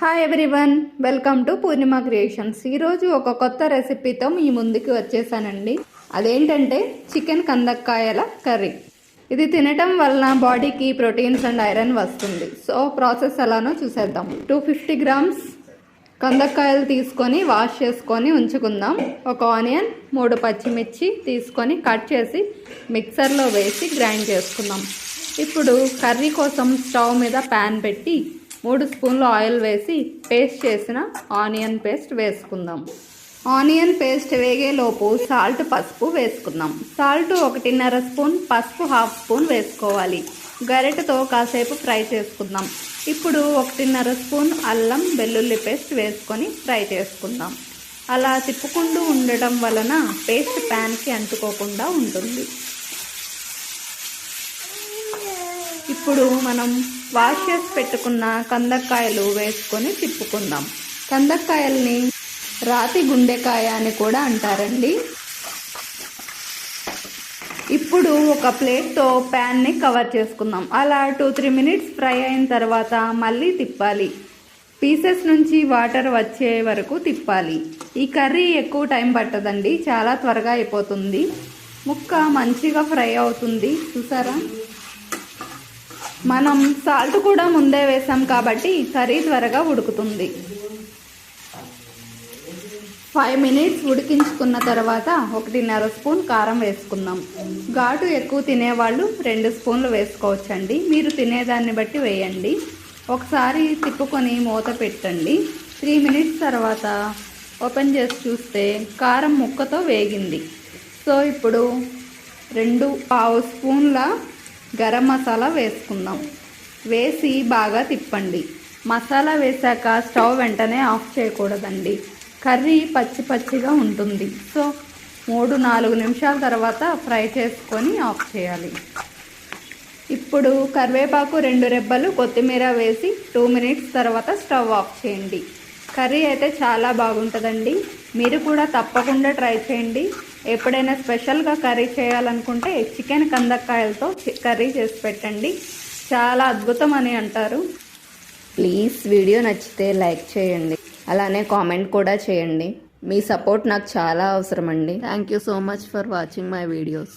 Hi everyone welcome to Purnima creations ఈరోజు ఒక కొత్త రెసిపీతో మీ ముందుకు వచ్చేసానండి. అదేంటంటే చికెన్ కందక్కాయల కర్రీ. ఇది తినటం వలన బాడీకి ప్రోటీన్స్ అండ్ ఐరన్ వస్తుంది. సో ప్రాసెస్ ఎలానో చూసేద్దాం. టూ ఫిఫ్టీ గ్రామ్స్ కందక్కాయలు తీసుకొని వాష్ చేసుకొని ఉంచుకుందాం. ఒక ఆనియన్ మూడు పచ్చిమిర్చి తీసుకొని కట్ చేసి మిక్సర్లో వేసి గ్రైండ్ చేసుకుందాం. ఇప్పుడు కర్రీ కోసం స్టవ్ మీద ప్యాన్ పెట్టి మూడు స్పూన్లు ఆయిల్ వేసి పేస్ట్ చేసిన ఆనియన్ పేస్ట్ వేసుకుందాం. ఆనియన్ పేస్ట్ వేగేలోపు సాల్ట్ పసుపు వేసుకుందాం. సాల్ట్ ఒకటిన్నర స్పూన్ పసుపు హాఫ్ స్పూన్ వేసుకోవాలి. గరిటతో కాసేపు ఫ్రై చేసుకుందాం. ఇప్పుడు ఒకటిన్నర స్పూన్ అల్లం వెల్లుల్లి పేస్ట్ వేసుకొని ఫ్రై చేసుకుందాం. అలా తిప్పుకుంటూ ఉండటం వలన పేస్ట్ ప్యాన్కి అంటుకోకుండా ఉంటుంది. ఇప్పుడు మనం వాష్ చేసి పెట్టుకున్న కందక్కాయలు వేసుకొని తిప్పుకుందాం. కందక్కాయల్ని రాతి గుండెకాయ అని కూడా అంటారండి. ఇప్పుడు ఒక ప్లేట్తో ప్యాన్ని కవర్ చేసుకుందాం. అలా టూ త్రీ మినిట్స్ ఫ్రై అయిన తర్వాత మళ్ళీ తిప్పాలి. పీసెస్ నుంచి వాటర్ వచ్చే వరకు తిప్పాలి. ఈ కర్రీ ఎక్కువ టైం పట్టదండి చాలా త్వరగా అయిపోతుంది. ముక్క మంచిగా ఫ్రై అవుతుంది. చూసారా? మనం సాల్ట్ కూడా ముందే వేసాం కాబట్టి కర్రీ త్వరగా ఉడుకుతుంది. ఫైవ్ మినిట్స్ ఉడికించుకున్న తర్వాత ఒకటిన్నర స్పూన్ కారం వేసుకుందాం. ఘాటు ఎక్కువ తినేవాళ్ళు రెండు స్పూన్లు వేసుకోవచ్చండి. మీరు తినేదాన్ని బట్టి వేయండి. ఒకసారి తిప్పుకొని మూత పెట్టండి. త్రీ మినిట్స్ తర్వాత ఓపెన్ చేసి చూస్తే కారం ముక్కతో వేగింది. సో ఇప్పుడు రెండు పావు స్పూన్ల గరం మసాలా వేసుకుందాం. వేసి బాగా తిప్పండి. మసాలా వేశాక స్టవ్ వెంటనే ఆఫ్ చేయకూడదండి. కర్రీ పచ్చి పచ్చిగా ఉంటుంది. సో మూడు నాలుగు నిమిషాల తర్వాత ఫ్రై చేసుకొని ఆఫ్ చేయాలి. ఇప్పుడు కరివేపాకు రెండు రెబ్బలు కొత్తిమీర వేసి టూ మినిట్స్ తర్వాత స్టవ్ ఆఫ్ చేయండి. కర్రీ అయితే చాలా బాగుంటుందండి. మీరు కూడా తప్పకుండా ట్రై చేయండి. ఎప్పుడైనా స్పెషల్గా కర్రీ చేయాలనుకుంటే చికెన్ కందక్కాయలతో కర్రీ చేసి పెట్టండి. చాలా అద్భుతం అని అంటారు. ప్లీజ్ వీడియో నచ్చితే లైక్ చేయండి. అలానే కామెంట్ కూడా చేయండి. మీ సపోర్ట్ నాకు చాలా అవసరం అండి thank you so much for watching my videos.